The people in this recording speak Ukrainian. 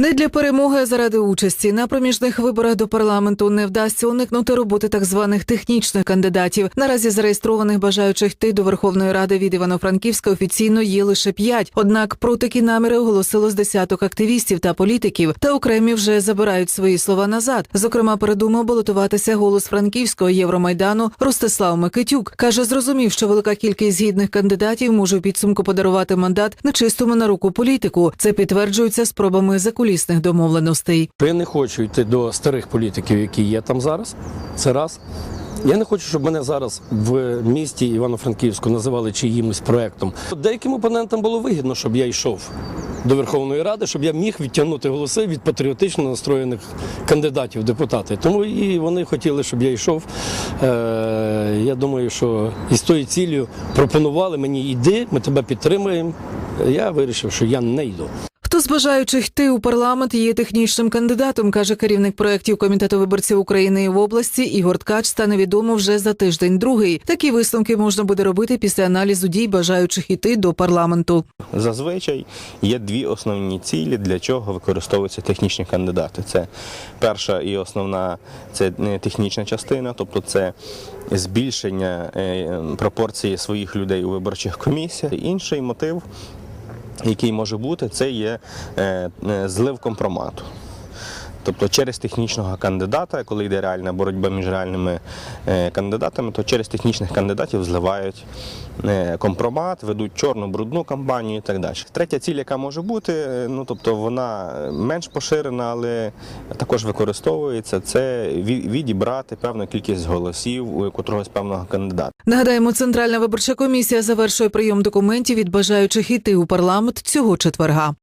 Не для перемоги, а заради участі на проміжних виборах до парламенту не вдасться уникнути роботи так званих технічних кандидатів. Наразі зареєстрованих бажаючих йти до Верховної Ради від Івано-Франківська офіційно є лише п'ять. Однак про такі наміри оголосило з десяток активістів та політиків, та окремі вже забирають свої слова назад. Зокрема, передумав балотуватися голос франківського Євромайдану Ростислав Микитюк. каже, зрозумів, що велика кількість гідних кандидатів може в підсумку подарувати мандат нечистому на руку політику. Це підтверджується спробами закулісних домовленостей. Я не хочу йти до старих політиків, які є там зараз. Це раз. Я не хочу, щоб мене зараз в місті Івано-Франківську називали чиїмось проектом. Деяким опонентам було вигідно, щоб я йшов до Верховної Ради, щоб я міг відтягнути голоси від патріотично настроєних кандидатів в депутати. Тому і вони хотіли, щоб я йшов. Е, я думаю, що із тою ціллю пропонували мені йди, ми тебе підтримуємо. Я вирішив, що я не йду. Хто з бажаючих йти у парламент є технічним кандидатом, каже керівник проєктів комітету виборців України в області Ігор Ткач. Стане відомо вже за тиждень. Другий такі висновки можна буде робити після аналізу дій бажаючих йти до парламенту. Зазвичай є дві основні цілі, для чого використовуються технічні кандидати. Це перша і основна це технічна частина, тобто це збільшення е, пропорції своїх людей у виборчих комісіях. Інший мотив, який може бути, це є е, е, злив компромату. Тобто через технічного кандидата, коли йде реальна боротьба між реальними е, кандидатами, то через технічних кандидатів зливають е, компромат, ведуть чорну брудну кампанію і так далі. Третя ціль, яка може бути, е, ну тобто вона менш поширена, але також використовується, це ві- відібрати певну кількість голосів у котрогось певного кандидата. Нагадаємо, центральна виборча комісія завершує прийом документів від бажаючих йти у парламент цього четверга.